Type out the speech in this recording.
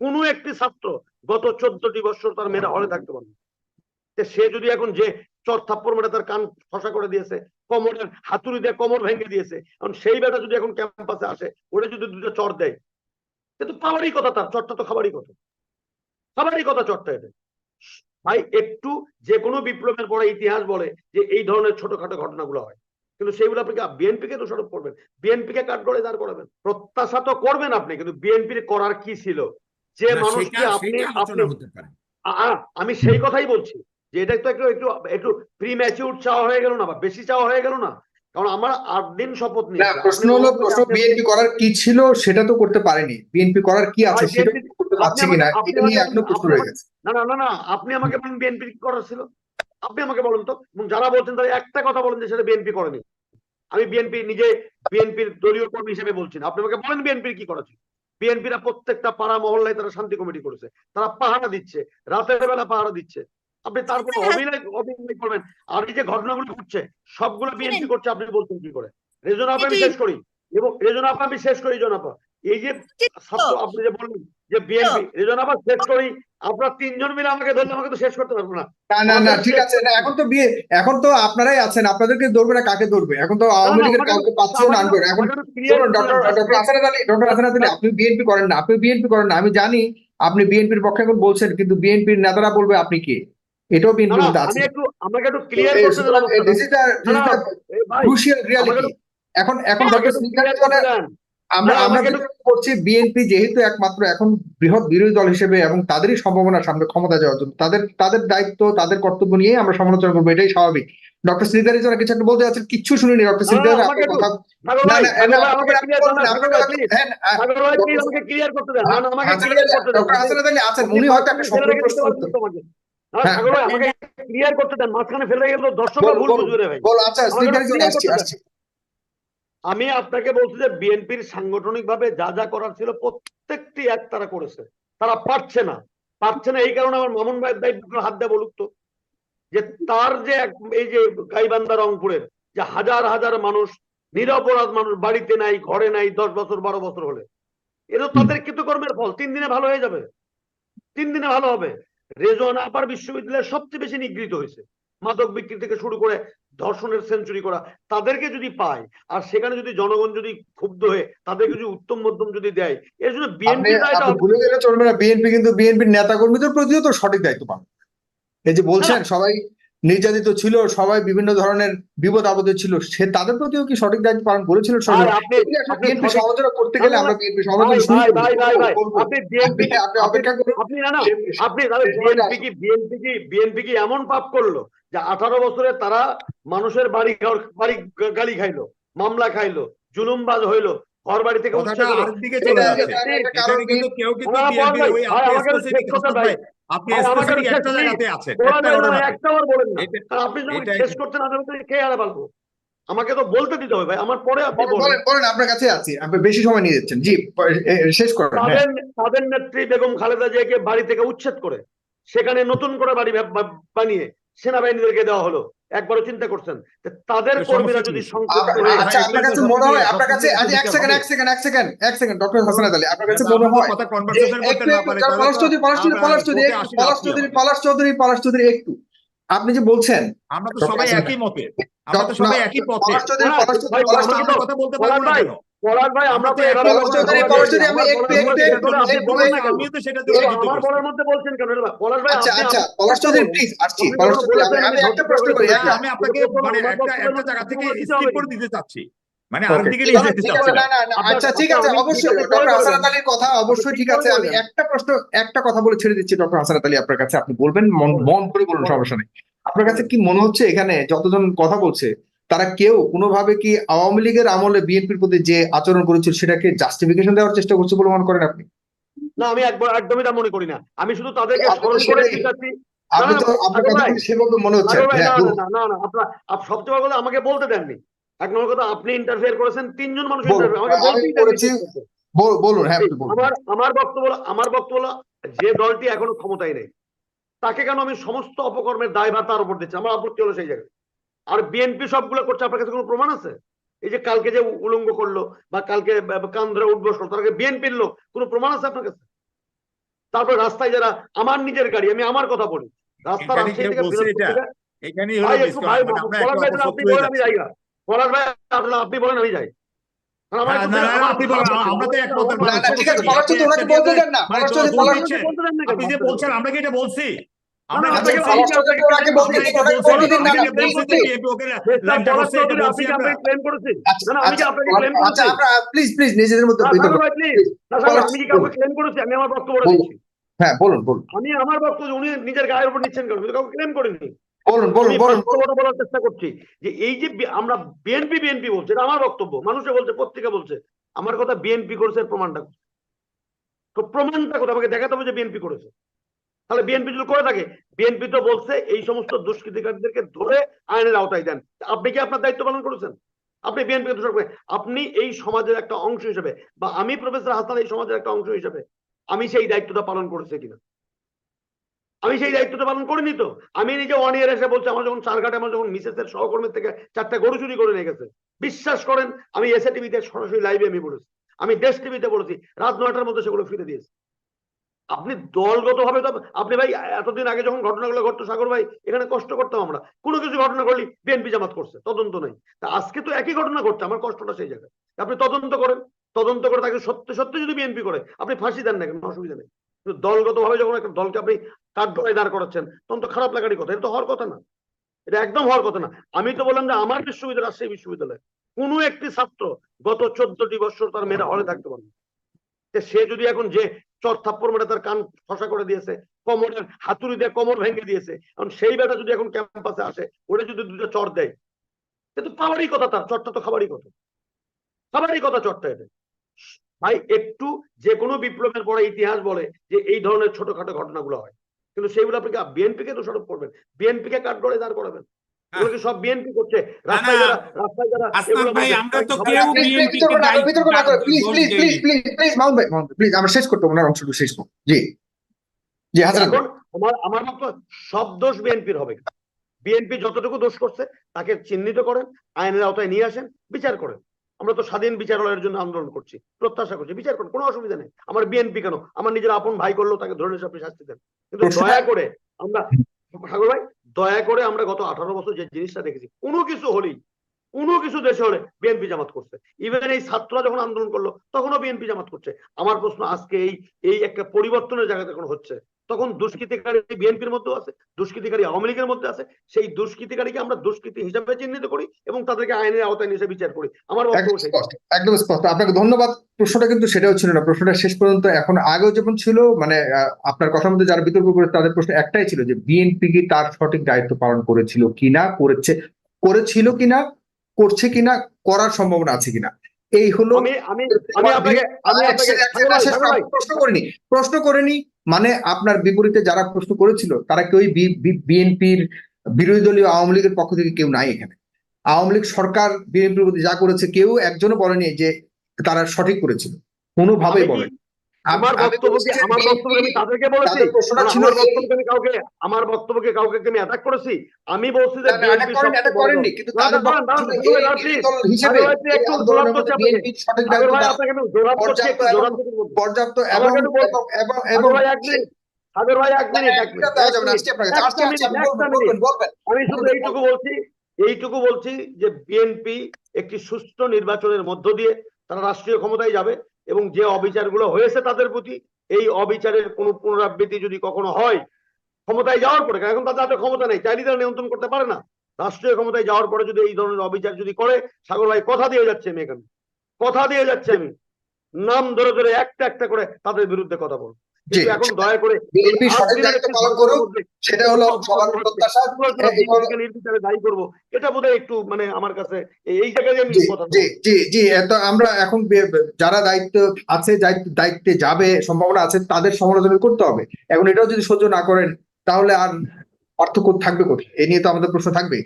কোনো একটি ছাত্র গত চোদ্দটি বছর তার মেয়েরা হলে থাকতে পারে সে যদি এখন যে চর থাপ্পড় মেরে তার কান ফসা করে দিয়েছে, কোমরের হাতুড়ি দিয়ে কোমর ভেঙে দিয়েছে, এখন সেই বেটা যদি এখন ক্যাম্পাসে আসে ওটা যদি দুটো চর দেয়, সে তো পাওয়ারই কথা তার, চরটা তো খাবারই কথা। খাবারই কথা চরটা এটা। ভাই, একটু যে কোনো বিপ্লবের পরে ইতিহাস বলে যে এই ধরনের ছোটখাটো ঘটনাগুলো হয়। কিন্তু সেইগুলো আপনি বিএনপি কে দোষারোপ করবেন। বিএনপি কে কাঠগড়ে দাঁড় করাবেন। প্রত্যাশা তো করবেন আপনি, কিন্তু বিএনপির করার কি ছিল? যে মানুষকে আপনি আপনি আমি সেই কথাই বলছি যে এটা তো একটু একটু একটু প্রি ম্যাচিউর চাওয়া হয়ে গেল না বা বেশি চাওয়া হয়ে গেল না। কারণ আমার আট দিন শপথ না নিয়েছি। প্রশ্ন আপনি হলো প্রশ্ন বিএনপি করার কি ছিল সেটা তো করতে পারেনি। বিএনপি করার কি আছে সেটা করতে আপনি পারছে আমাকে- কিনা এটা নিয়ে এখনও প্রশ্ন রয়ে গেছে। না না না না আপনি আমাকে বলেন বিএনপি কি করার ছিল। আপনি আমাকে বলুন তো এবং যারা বলছেন তারা একটা কথা বলেন যে সেটা বিএনপি করেনি। আমি বিএনপি নিজে বিএনপির দলীয় কর্মী হিসেবে বলছি না। আপনি আমাকে বলেন বিএনপির কি করা ছিল। বিএনপিরা প্রত্যেকটা পাড়া মহল্লায় তারা শান্তি কমিটি করেছে। তারা পাহারা দিচ্ছে রাতের বেলা পাহারা দিচ্ছে। আপনি তারপরে হ্যাঁ। অভিনয় অভিনয় করবেন। আর এই যে ঘটনাগুলো ঘটছে সবগুলো বিএনপি করছে আপনি বলছেন কি করে? রেজনাপা আমি শেষ করি। এবং রেজনাপা আমি শেষ করি জন আপা এই যে আপনি যে বললেন যে বিএনপি আপা শেষ করি। আপনারা তিনজন মিলে আমাকে ধরলে আমাকে তো শেষ করতে পারব না। না না না ঠিক আছে না এখন তো বিয়ে এখন তো আপনারাই আছেন আপনাদেরকে ধরবে না কাকে ধরবে? এখন তো আওয়ামী লীগের কাউকে না আনবে এখন ডক্টর আলী ডক্টর আলী আপনি বিএনপি করেন না আপনি বিএনপি করেন না আমি জানি আপনি বিএনপির পক্ষে এখন বলছেন কিন্তু বিএনপির নেতারা বলবে আপনি কে? এটাও বিএনপির আছে আমি একটু আমাকে একটু ক্লিয়ার করতে দিস ইজ ক্রুশিয়াল রিয়ালিটি এখন এখন ডক্টর আমরা আমরা যেটা করছি বিএনপি যেহেতু একমাত্র এখন বৃহৎ বিরোধী দল হিসেবে এবং তাদেরই সম্ভাবনা সামনে ক্ষমতা যাওয়ার জন্য তাদের তাদের দায়িত্ব তাদের কর্তব্য নিয়ে আমরা সমালোচনা করব এটাই স্বাভাবিক। ডক্টর শ্রীধারী যারা কিছু একটা বলতে যাচ্ছেন কিচ্ছু শুনিনি ডক্টর শ্রীধারী আপনার কথা হ্যাঁ, হ্যাঁ, আছেন উনি হয়তো একটা সম্পূর্ণ প্রশ্ন হ্যাঁ। সাগর ভাই, আমাকে ক্লিয়ার করতে দেন মাঝখানে ফেলে রেখে দর্শকরা ভুল বুঝবে রে ভাই আচ্ছা শ্রীধারী আসছি আসছি। আমি আপনাকে বলছি যে বিএনপির সাংগঠনিক ভাবে যা যা করার ছিল প্রত্যেকটি এক তারা করেছে। তারা পারছে না। পারছে না এই কারণে আমার মামুন ভাইয়ের দায়িত্ব হাত দেয় বলুক তো। যে তার যে এই যে গাইবান্ধা রংপুরের যে হাজার হাজার মানুষ, নিরপরাধ মানুষ বাড়িতে নাই, ঘরে নাই, দশ বছর, বারো বছর হলে এটা তাদের কৃতকর্মের ফল। তিন দিনে ভালো হয়ে যাবে। তিন দিনে ভালো হবে। রেজন আপার বিশ্ববিদ্যালয়ে সবচেয়ে বেশি নিগৃহীত হয়েছে। মাদক বিক্রি থেকে শুরু করে ধর্ষণের সেঞ্চুরি করা তাদেরকে যদি পায় আর সেখানে যদি জনগণ যদি ক্ষুব্ধ হয়ে তাদেরকে যদি উত্তম মধ্যম যদি দেয় এর জন্য বিএনপি ভুলে গেলে চলবে না বিএনপি কিন্তু বিএনপির নেতা কর্মীদের প্রতিও তো সঠিক দায়িত্ব পান এই যে বলছেন সবাই নির্যাতিত ছিল সবাই বিভিন্ন ধরনের বিপদ আপদে ছিল সে তাদের প্রতিও কি সঠিক দায়িত্ব পালন করেছিল বিএনপি সমালোচনা করতে গেলে আমরা বিএনপি সমালোচনা আপনি অপেক্ষা করুন। আপনি না আপনি বিএনপি কি বিএনপি কি বিএনপি কি এমন পাপ করল যে আঠারো বছরে তারা মানুষের বাড়ি বাড়ি গালি খাইলো মামলা খাইলো জুলুমবাজ হইল ঘর বাড়ি থেকে কেউ কিন্তু আপনি আমাকে স্পেসিফিক শেষ একটা জায়গাতে আছেন। একটা বার বলেন না। আপনি যখন এটা- শেষ করতে না তাহলে কে আর পারব আমাকে তো বলতে দিতে হবে ভাই আমার পরে আপনি বলেন বলেন। আপনার কাছে আছি। আপনি বেশি সময় নিয়ে যাচ্ছেন। জি শেষ করেন হ্যাঁ। তাদের তাদের নেত্রী বেগম খালেদা জিয়াকে বাড়ি থেকে উচ্ছেদ করে সেখানে নতুন করে বাড়ি বানিয়ে সেনাবাহিনীদেরকে দেওয়া হলো। একবারও চিন্তা করছেন? তাদের কর্মীরা যদি সংক্ষিপ্ত হয়ে আচ্ছা আপনার কাছে মনে হয় আপনার কাছে আজ এক সেকেন্ড এক সেকেন্ড এক সেকেন্ড এক সেকেন্ড ডক্টর হাসানাত আলী আপনার কাছে মনে হয় কথা কনভারসেশন করতে না পারে পলাশ চৌধুরী পলাশ চৌধুরী পলাশ চৌধুরী পলাশ চৌধুরী পলাশ চৌধুরী পলাশ চৌধুরী একটু। আপনি যে বলছেন আমরা তো সবাই একই মতে। আমরা তো সবাই একই পথে। চৌধুরী কথা বলতে পারব না কেন? ভাই আমরা তো এভাবে আমি একটু- একটু- একটু- তো সেটা এবার আমার বলার মধ্যে বলছেন কেন? এটা ভাই আচ্ছা আচ্ছা পলাশ চৌধুরী প্লিজ আসছি পলাশ চৌধুরী আমি আমি একটা প্রশ্ন করি আমি আপনাকে মানে একটা একটা জায়গা থেকে স্কিপ করে দিতে চাচ্ছি। মানে আচ্ছা ঠিক আছে অবশ্যই ডক্টর হাসানাত আলীর কথা অবশ্যই ঠিক আছে আমি একটা প্রশ্ন একটা কথা বলে ছেড়ে দিচ্ছি ডক্টর হাসানাত আলী আপনার কাছে আপনি বলবেন মন করে বলুন। সমস্যা নেই। আপনার কাছে কি মনে হচ্ছে এখানে যতজন কথা বলছে তারা কেউ কোনোভাবে কি আওয়ামী লীগের আমলে বিএনপির প্রতি যে আচরণ করেছিল সেটাকে জাস্টিফিকেশন দেওয়ার চেষ্টা করছে বলে মনে করেন আপনি? না আমি একবার একদমই তা মনে করি না। আমি শুধু তাদেরকে আপনি স্মরণ করে দিচ্ছি আপনি তো আপনার কথা ভাই, সেভাবে মনে হচ্ছে? হ্যাঁ না, না, না, না, আপনার সবচেয়ে বড় আমাকে বলতে দেননি। এক নম্বর কথা আপনি ইন্টারফেয়ার করেছেন তিনজন মানুষ বলুন, হ্যাঁ আমার আমার বক্তব্য আমার বক্তব্য যে দলটি এখনও ক্ষমতায় নেই তাকে কেন আমি সমস্ত অপকর্মের দায়ভার তার উপর দিচ্ছি? আমার আপত্তি হলো সেই জায়গায়। আর বিএনপি সবগুলো করছে আপনার কাছে কোনো প্রমাণ আছে? এই যে কালকে যে উলঙ্গ করল বা কালকে কান ধরে উঠবস করল তার বিএনপির লোক কোনো প্রমাণ আছে আপনার কাছে? তারপর রাস্তায় যারা আমার নিজের গাড়ি আমি আমার কথা বলি। রাস্তা পলাশ ভাই আপনি বলেন আমি যাই। আমার কি এটা বলছি? নিজেদের আমি কি কাউকে করেছি? আমি আমার বক্তব্য হ্যাঁ বলুন বলুন। আমি আমার বক্তব্য উনি নিজের গায়ের উপর নিচ্ছেন কেন? কাউকে ক্লেম করিনি বলুন বলুন বলুন বলার চেষ্টা করছি যে এই যে আমরা বিএনপি বিএনপি বলছে এটা আমার বক্তব্য মানুষে বলছে পত্রিকা বলছে আমার কথা বিএনপি করেছে প্রমাণটা তো প্রমাণটা কোথায়? আমাকে দেখাতে হবে যে বিএনপি করেছে। তাহলে বিএনপি যদি করে থাকে বিএনপি তো বলছে এই সমস্ত দুষ্কৃতিকারীদেরকে ধরে আইনের আওতায় দেন। আপনি কি আপনার দায়িত্ব পালন করেছেন? আপনি বিএনপি দোষারোপ করেন। আপনি এই সমাজের একটা অংশ হিসেবে বা আমি প্রফেসর হাসান এই সমাজের একটা অংশ হিসেবে আমি সেই দায়িত্বটা পালন করেছি কিনা? আমি সেই দায়িত্বটা পালন করিনি তো। আমি নিজে ওয়ান ইয়ার এসে বলছি, আমার যখন চারঘাটে আমার যখন মিসেসের সহকর্মীর থেকে চারটা গরু চুরি করে নিয়ে গেছে। বিশ্বাস করেন, আমি এসএ টিভিতে সরাসরি লাইভে আমি বলেছি। আমি দেশ টিভিতে বলেছি, রাত নয়টার মধ্যে সেগুলো ফিরে দিয়েছি। আপনি দলগত ভাবে তো আপনি ভাই, এতদিন আগে যখন ঘটনাগুলো ঘটতো, সাগর ভাই, এখানে কষ্ট করতাম আমরা। কোনো কিছু ঘটনা করলি বিএনপি জামাত করছে, তদন্ত নেই। তা আজকে তো একই ঘটনা ঘটছে, আমার কষ্টটা সেই জায়গায়। আপনি তদন্ত করেন, তদন্ত করে তাকে সত্যি সত্যি যদি বিএনপি করে, আপনি ফাঁসি দেন না কেন? অসুবিধা নেই। দলগত ভাবে যখন একটা দলকে আপনি কাঠ ডরায় দাঁড় করাচ্ছেন। তখন তো খারাপ লাগারই কথা, এটা তো হওয়ার কথা না। এটা একদম হওয়ার কথা না। আমি তো বললাম যে, আমার বিশ্ববিদ্যালয় রাজশাহী বিশ্ববিদ্যালয়। কোনো একটি ছাত্র গত চোদ্দটি বছর তার মেয়েরা হলে থাকতে পারবে না। সে যদি এখন যে চর থাপ্পড় মেরে তার কান ফসা করে দিয়েছে, কোমরের হাতুড়ি দিয়ে কোমর ভেঙে দিয়েছে, এখন সেই বেটা যদি এখন ক্যাম্পাসে আসে ওটা যদি দুটো চর দেয়, সে তো পাওয়ারই কথা তার, চরটা তো খাবারই কথা। খাবারই কথা চরটা এটা। ভাই, একটু যে কোনো বিপ্লবের পরে ইতিহাস বলে যে এই ধরনের ছোটখাটো ঘটনাগুলো হয়। কিন্তু সেইগুলো আপনি বিএনপি কে দোষারোপ করবেন। বিএনপি কে কাঠগড়ে দাঁড় করাবেন। সব বিএনপি করছে? রাস্তায় যারা রাস্তায় যারা ভাই, আমরা তো কেউ প্লিজ বিতর্ক না দায়িত্ব- বিতর্ক না করে please please please please please mount ভাই মাউন্ট প্লিজ আমরা শেষ করতে ওনার অংশটুকু শেষ করুন জি। জি হাসান আমার আমার মতো সব দোষ বিএনপির হবে। বিএনপি যতটুকু দোষ করছে তাকে চিহ্নিত করেন আইনের আওতায় নিয়ে আসেন বিচার করেন। আমরা তো স্বাধীন বিচারালয়ের জন্য আন্দোলন করছি প্রত্যাশা করছি বিচার করুন কোনো অসুবিধা নেই। আমার বিএনপি কেন? আমার নিজের আপন ভাই করল তাকে ধরে নিয়ে আপনি শাস্তি দেন। কিন্তু দয়া করে আমরা ঠাকুর ভাই দয়া করে আমরা গত আঠারো বছর যে জিনিসটা দেখেছি কোনো কিছু হলেই কোনো কিছু দেশে হলে বিএনপি জামাত করছে। ইভেন এই ছাত্ররা যখন আন্দোলন করল তখনও বিএনপি জামাত করছে। আমার প্রশ্ন আজকে এই এই একটা পরিবর্তনের জায়গাতে এখন হচ্ছে তখন দুষ্কৃতিকারী বিএনপির মধ্যেও আছে দুষ্কৃতিকারী আওয়ামী লীগের মধ্যে আছে। সেই দুষ্কৃতিকারীকে আমরা দুষ্কৃতি হিসাবে চিহ্নিত করি এবং তাদেরকে আইনের আওতায় নিয়ে বিচার করি। আমার একদম স্পষ্ট একদম স্পষ্ট। আপনাকে ধন্যবাদ। প্রশ্নটা কিন্তু সেটাও ছিল না। প্রশ্নটা শেষ পর্যন্ত এখন আগেও যেমন ছিল মানে আপনার কথার মধ্যে যারা বিতর্ক করে তাদের প্রশ্ন একটাই ছিল যে বিএনপি কি তার সঠিক দায়িত্ব পালন করেছিল কিনা করেছে করেছিল কিনা? করছে কিনা করার সম্ভাবনা আছে কিনা। এই হলো আমি আমি আপনাকে আমি আপনাকে। প্রশ্ন করিনি। প্রশ্ন করিনি মানে আপনার বিপরীতে যারা প্রশ্ন করেছিল তারা কেউই বিএনপির বিরোধী দলীয় আওয়ামী লীগের পক্ষ থেকে কেউ নাই এখানে। আওয়ামী লীগ সরকার বিএনপির প্রতি যা করেছে কেউ একজনও বলেনি যে তারা সঠিক করেছিল। কোনোভাবেই বলেনি। আমার আমার বক্তব্য আমি তাদেরকে বলেছি? আমার বক্তব্যকে আমি কাউকে আমার বক্তব্যকে কাউকে আমি অ্যাটাক করেছি? আমি বলছি যে বিএনপি করেননি, কিন্তু তাদের হিসেবে একটু সঠিক ভাই আপনাকে আমি জোরাব করছি একটু জোরাব পর্যাপ্ত এবং এবং এবং এক মিনিট। ভাই এক মিনিট এক মিনিট। আমি শুধু এইটুকু বলছি এইটুকু বলছি যে বিএনপি একটি সুষ্ঠু নির্বাচনের মধ্য দিয়ে তারা রাষ্ট্রীয় ক্ষমতায় যাবে। এবং যে অবিচারগুলো হয়েছে তাদের প্রতি, এই অবিচারের কোনো পুনরাবৃত্তি যদি কখনো হয়, ক্ষমতায় যাওয়ার পরে, কারণ এখন তাদের হাতে ক্ষমতা নেই তারা নিয়ন্ত্রণ করতে পারে না। রাষ্ট্রীয় ক্ষমতায় যাওয়ার পরে যদি এই ধরনের অবিচার যদি করে, সাগর ভাই, কথা দিয়ে যাচ্ছে আমি এখানে। কথা দিয়ে যাচ্ছে আমি। নাম ধরে ধরে একটা একটা করে তাদের বিরুদ্ধে কথা বলব। এখন দয়া করে সেটা হলো সবার প্রত্যাশা নির্বিচারে দায়ী করব এটা বোধহয় একটু মানে আমার কাছে এই- এই জায়গায় আমি কথা জি জি জি আমরা এখন যারা দায়িত্ব আছে দায়িত্বে যাবে সম্ভাবনা আছে তাদের সমালোচনা করতে হবে। এখন এটাও যদি সহ্য না করেন তাহলে আর পার্থক্য থাকবে কোথায়? এ নিয়ে তো আমাদের প্রশ্ন থাকবে